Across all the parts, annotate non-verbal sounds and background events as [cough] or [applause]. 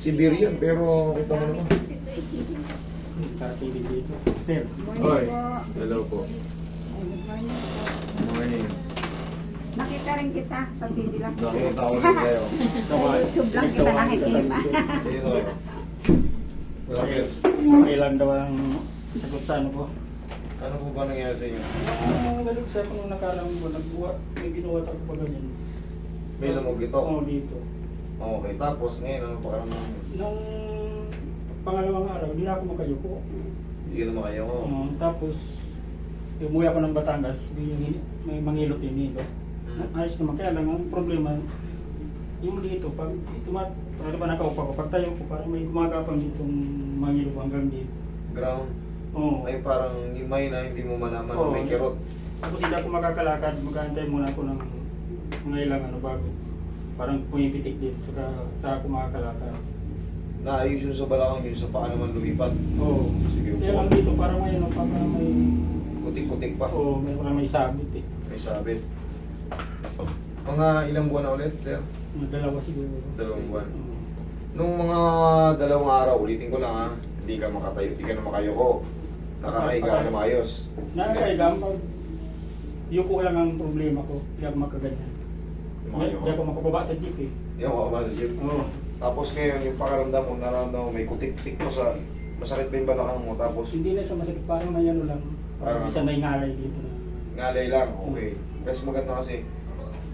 Severe yan, pero kita mo naman. Katilig dito. Sir, Hoy. Po. Hello po. Good morning po. Morning. Nakita rin kita sa TV lang. Nakita ko rin [laughs] kayo. Sa YouTube lang kita nakikita. Dito. Bakit? kailan daw ang sagot sa ano ko? Ano po ba nangyari sa inyo? Ang galog sa ako nung nakarang buwan, nagbuwa, may binuwat ako pa ganyan. May lamog ito? Oo, dito. Okay, tapos ngayon ano pa karamdaman mo? Nung pangalawang araw, hindi na ako makayuko. Hindi ka naman kayo. Oo, tapos, umuwi ako ng Batangas, may, may mangilot din dito. Mm. Ayos naman, kaya lang ang problema, yung dito, pag tumat, para ba nakaupa ko, pag tayo ko, parang may gumagapang ditong mangilot hanggang dito. Ground. Oo. Ay parang himay na hindi mo malaman Oo. may kirot. Tapos hindi ako makakalakad, magantay muna ako ng mga ilang ano bago. Parang pumipitik dito sa ako makakalakad. Naayos yun sa balakang yun sa paa naman lumipat. Oo. Sige Kaya lang po. dito parang may ano, parang may Kutik-kutik pa. Oo, may parang may sabit eh. May sabit. Mga ilang buwan na ulit, sir? Mga dalawa siguro. Dalawang buwan. Oo. Nung mga dalawang araw, ulitin ko lang ha, hindi ka makatayo, hindi ka na makayoko. Nakakahiga ka na maayos. Nakakailang pag yuko lang ang problema ko. Ako makaganyan. Hindi hindi ako makababa sa jeep eh. Hindi ako makabasa sa jeep. Oo. Tapos ngayon, yung pakaramdam mo, nararamdam mo, may kutik-tik mo sa, masakit pa yung balakang mo, tapos Hindi na sa masakit, parang may ano lang. Parang Parang- isa may ngalay dito na. ngalay lang, okay. Kasi maganda kasi.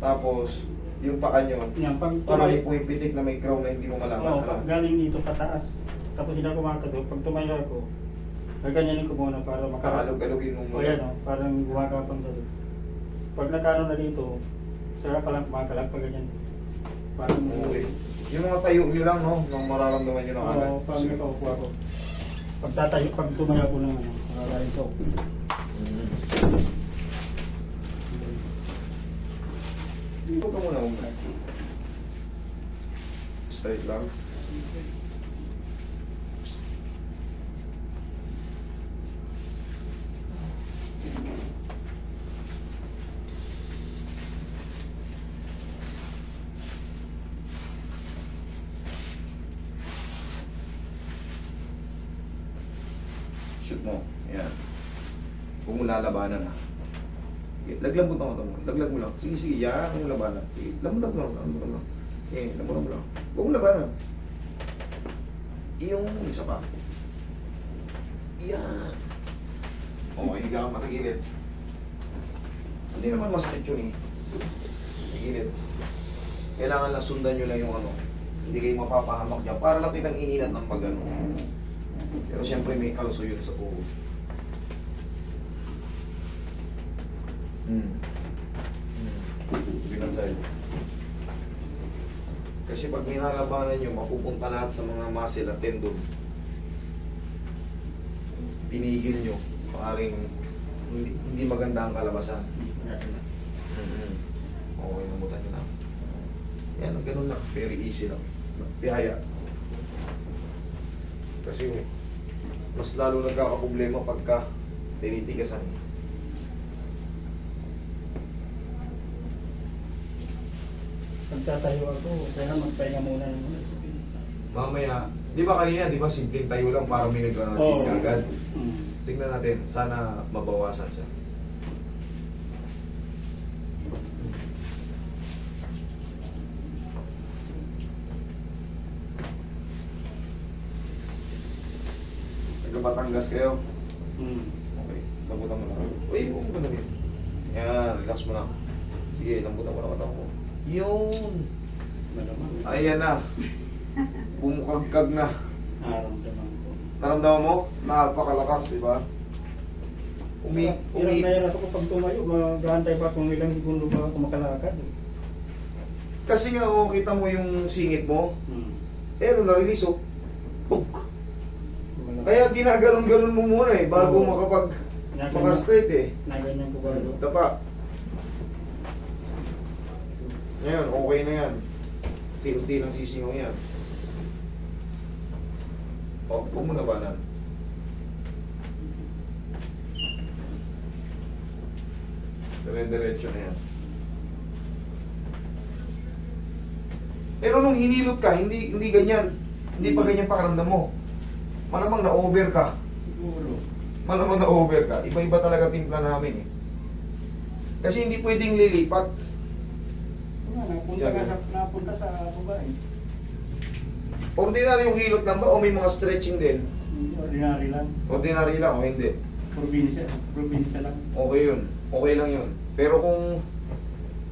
Tapos, yung paa nyo, Yan, pag parang tumayo, may puwipitik na may crown na hindi mo malaman. Oo, pag galing dito pataas. Tapos hindi ako makakatayo. Pag tumayo ako, gaganyanin ko muna para maka... Kakalog-galugin mo O yan o, parang gumagapang sa Pag nagkano na dito, saka pa lang kumakalag pa ganyan. Parang Okay. Yung mga tayo nyo lang, no? Nung mararamdaman nyo ng Oo, alat. parang nakaupo ako. Pag tatayo, pag tumayo ako ng ano, nakakain ko. Mm. Huwag ka muna muna. Straight lang. Shoot mo. Yan. Mo lalabanan ha. Sige, laglambot ang mata mo. Laglag mo lang. Sige, sige. Yan. Mo labanan. Sige, lambutan mo lang. Lambutan mo lang. Okay, lambutan mo lang. Huwag mo labanan. Yung isa pa. Yan. Okay, higa kang matagilid. Hindi naman masakit yun eh. Tagilid. Kailangan lang sundan nyo lang yung ano. Hindi kayo mapapahamak dyan. Para lang kitang ininat ng pag ano. Pero siyempre may kaluso yun sa ulo. Hmm. Hmm. Bilang sa'yo. Kasi pag nilalabanan nyo, mapupunta lahat sa mga muscle at tendon. Pinigil nyo. Maaaring hindi, hindi maganda ang kalabasan. Mm-hmm. Okay, namutan nyo lang. Yan, ganun lang. Very easy lang. Biyaya. Kasi mas lalo nagkakaproblema pagka tinitigasan. Pag tatayo ako, kaya magpahinga muna ng Mamaya, di ba kanina, di ba simpleng tayo lang para may nag-check Oo. agad? Mm. Tingnan natin, sana mabawasan siya. Taga-Batangas kayo? Mm. Okay, lambutan mo lang. Uy, huwag mo ganun yun. Yan, relax mo lang. Sige, lambutan mo lang katawan mo. Yun! Malamang. Ayan na. Bumukagkag na. Nararamdaman ko. Naramdaman mo? Napakalakas, di ba? Umi, Ilang umi. na yan ako pag tumayo, mag-aantay pa kung ilang segundo ba ako makalakad. Kasi nga, oh, kita mo yung singit mo, Hmm. eh, ano na-release, oh. Malamang. Kaya ginaganon-ganon mo muna eh, bago Oo. makapag, Naganyan- maka-straight eh. Naganyan ko ba? Dapa. Ngayon, okay na yan. Unti-unti ng sisingaw yan. O, huwag mo labanan. Dire-diretso na yan. Pero nung hinilot ka, hindi hindi ganyan. Hindi pa ganyan pakiramdam mo. Malamang na-over ka. Siguro. Malamang na-over ka. Iba-iba talaga timpla namin eh. Kasi hindi pwedeng lilipat. Napunta ka sa, napunta sa babae. Ordinary yung hilot lang ba o may mga stretching din? Hindi, Ordinary lang. Ordinary lang o hindi? Probinsya. Probinsya lang. Okay yun. Okay lang yun. Pero kung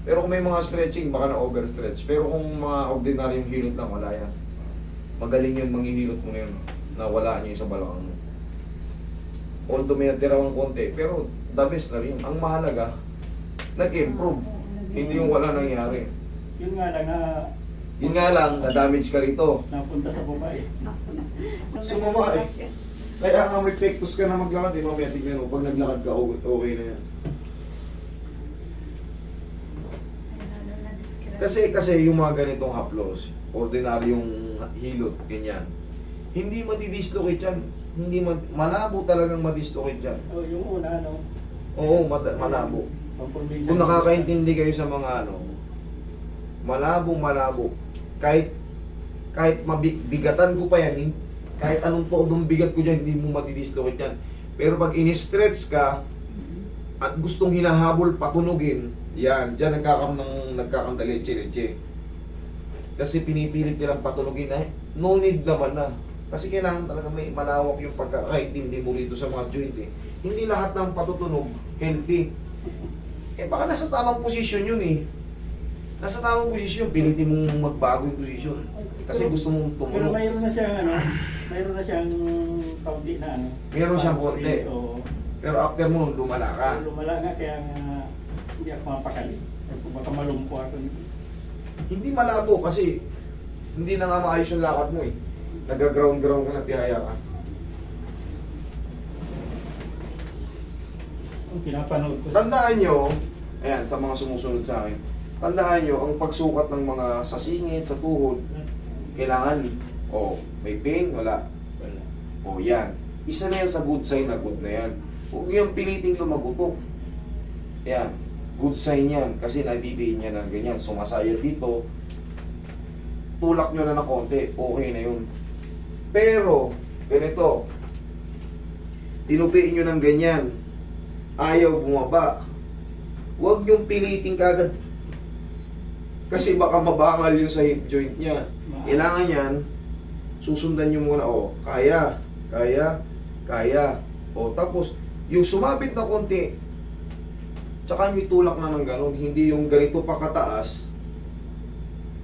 pero kung may mga stretching, baka na-overstretch. Pero kung mga ordinary yung hilot lang, wala yan. Magaling yun manghihilot mo na yun. Na wala niya sa balakang mo. Although may natira ng konti, pero the best na rin. Ang mahalaga, nag-improve. Hindi yung wala nangyari. Yun nga lang na Yun nga lang, na-damage ka rito. napunta sa babae. Sumama eh. Kaya nga may pectus ka na maglakad, di ba? May tignan mo, pag naglakad ka, okay, okay na yan. Kasi kasi yung mga ganitong haplos, ordinaryong hilot, ganyan. Hindi madidislocate yan. Hindi mad, malabo talagang madislocate yan. Oh, yung una, ano, Oo, mad, malabo. Kung nakakaintindi kayo sa mga ano, malabong malabo. Kahit kahit mabigatan ko pa yan, kahit anong todong bigat ko dyan, hindi mo madidislocate yan. Pero pag in-stretch ka, at gustong hinahabol patunugin, yan, dyan nagkakam ng nagkakandaleche-leche. Kasi pinipilit nilang patunugin na, no need naman na. Kasi kailangan talaga may malawak yung pagkakaintindi mo rito sa mga joint eh. Hindi lahat ng patutunog healthy. Eh baka nasa tamang posisyon yun eh. Nasa tamang posisyon, pilitin mong magbago yung posisyon. Kasi gusto mong Pero mayroon na siyang ano, mayroon na siyang kaunti na ano. Meron siyang konti. Oo. Pero after mo, lumala ka. Lumala nga kaya nga hindi ako mapakali. Kasi baka malumpo ako. Hindi malabo kasi hindi na nga maayos yung lakad mo eh. Nagaground-ground ka na, tihaya ka. Ang pinapanood ko. Tandaan nyo, ayan, sa mga sumusunod sa akin, tandaan nyo, ang pagsukat ng mga sa singit, sa tuhod, kailangan, oh, may pain, wala. Wala. Oh, yan. Isa na yan sa good sign na good na yan. Huwag yung piliting lumagutok. Yan. Good sign yan. Kasi nabibihin niya ng ganyan. Sumasayad dito. Tulak nyo na ng konti. Okay na yun. Pero, ganito. Tinupiin nyo ng ganyan. Ayaw bumaba. Huwag yung piliting kagad. Kasi baka mabangal yung sa hip joint niya. Kailangan yan, susundan nyo muna, oh, kaya, kaya, kaya. O, tapos, yung sumabit na konti, tsaka nyo itulak na ng ganun, hindi yung ganito pa kataas,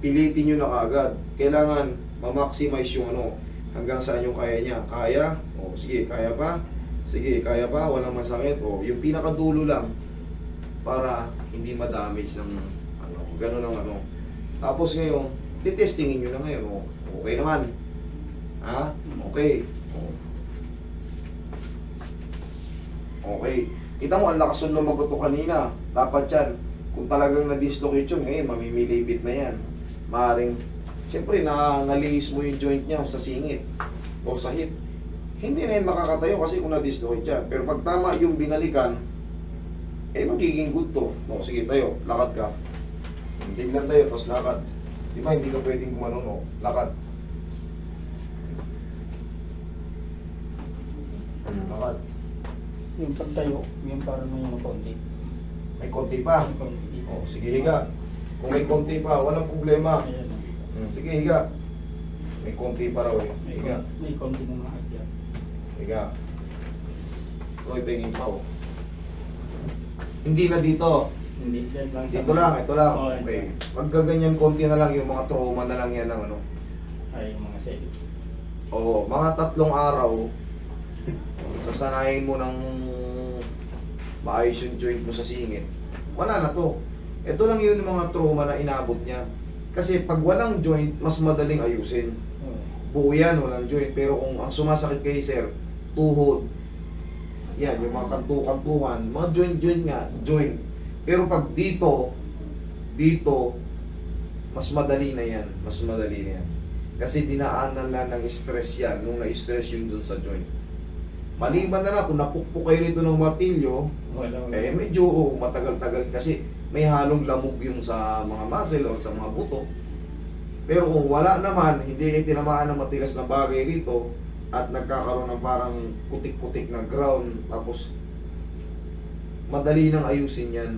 pilitin nyo na kagad. Kailangan, ma-maximize yung ano, hanggang saan yung kaya niya. Kaya, o, sige, kaya pa, sige, kaya pa, walang masakit, o, yung pinakadulo lang, para hindi ma-damage ng, ganun ang ano. Tapos ngayon, titestingin nyo na ngayon, o, okay naman. Ha? Okay. O. Okay. Kita mo, ang lakas ng lumagot ko kanina. Dapat yan. Kung talagang na-dislocate yun, ngayon, mamimilipit na yan. Maaring, siyempre, na, nalihis mo yung joint niya sa singit o sa hip. Hindi na yan makakatayo kasi kung na-dislocate yan. Pero pag tama yung binalikan, eh, magiging good to. O, sige, tayo. Lakad ka. Biglan tayo, tapos lakad. Di ba, hindi ka pwedeng gumanon, o. Lakad. Lakad. Yung pagtayo, yung parang may mga konti. May konti pa. May konti dito. O, sige, higa. Kung may konti pa, walang problema. Ayan. Hmm, Sige, higa. May konti pa raw eh. May, Higa. konti, may konti ng mga akyat. Higa. Roy, tingin pa oh. Hindi na dito. Hindi, dyan lang Dito lang, ito lang. Oo, ito. Okay. Magkaganyan konti na lang yung mga trauma na lang yan ng ano. Ay, yung mga seli. Oo, mga tatlong araw, sasanayin mo ng maayos yung joint mo sa singit. Wala na to. Ito lang yun yung mga trauma na inabot niya. Kasi pag walang joint, mas madaling ayusin. Oo. Buo yan, walang joint. Pero kung ang sumasakit kay sir, tuhod, yan, yung mga kantu-kantuhan, mga joint-joint nga, joint. Pero pag dito, dito, mas madali na yan. Mas madali na yan. Kasi dinaanan na ng stress yan, nung na-stress yun dun sa joint. Maliban na na, kung napukpok kayo nito ng martilyo, Wala, wala. eh medyo oh, matagal-tagal kasi may halong lamog yung sa mga muscle or sa mga buto. Pero kung wala naman, hindi kayo tinamaan ng matigas na bagay rito at nagkakaroon ng parang kutik-kutik na ground tapos madali nang ayusin yan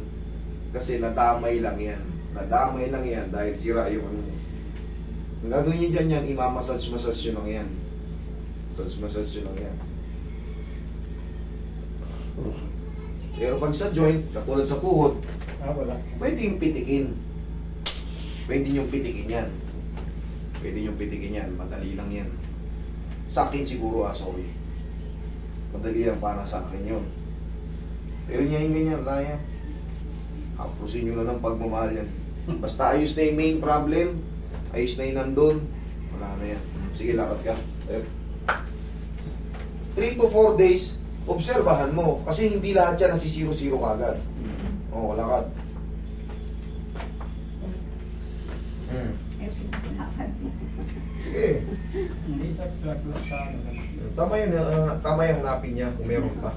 kasi nadamay lang yan. Nadamay lang yan dahil sira yung ano mo. Ang gagawin nyo dyan yan, imamassage-massage nyo lang yan. Massage-massage nyo lang yan. Pero pag sa joint, katulad sa tuhod, Ah, wala. pwede yung pitikin. Pwede yung pitikin yan. Pwede yung pitikin yan. Madali lang yan. Sa akin siguro, ah, sorry. Madali lang para sa akin yun. Pero niya yung ganyan, wala yan. Hapusin nyo na ng pagmamahal yan. Basta ayos na yung main problem, ayos na yung nandun, wala na yan. Sige, lakad ka. 3 to 4 days, obserbahan mo. Kasi hindi lahat yan nasisiro-siro kagad. Oo, oh, lakad. Lang sa ano. Tama yun, ah, tama yung hanapin niya kung meron pa.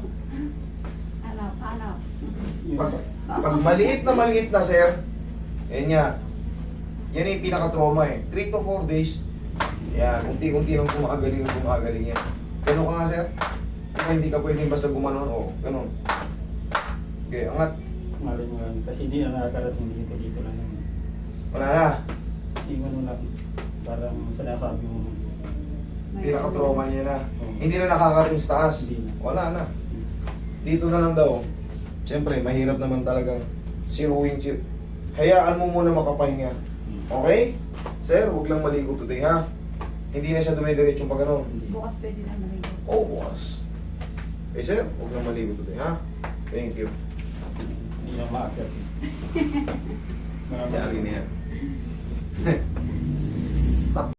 Yun. Pag, pag maliit na maliit na, sir, yan niya. Yan yung pinaka-trauma eh. 3 to 4 days, yan, unti-unti nang gumagaling, gumagaling yan. Ganun ka nga, sir. Kung hindi ka pwedeng basta gumanon, o, ganun. Okay, angat. Malay mo lang. Kasi hindi na nakakarating dito. Dito lang naman. Wala na. Iwan mo lang. Parang sinasabi mo. Pinaka-trauma niya na. Hindi na nakakaring sa taas. Hindi na. Wala na. Dito na lang daw. Siyempre, mahirap naman talagang siruin. si- Hayaan mo muna makapahinga. Okay? Sir, huwag lang maligo today, ha? Hindi na siya dumidiretso pag ano. Bukas pwede na maligo. Oh, bukas. Eh, sir, huwag lang maligo today, ha? Thank you. Hindi na maakyat. [laughs] Yari na yan. [laughs]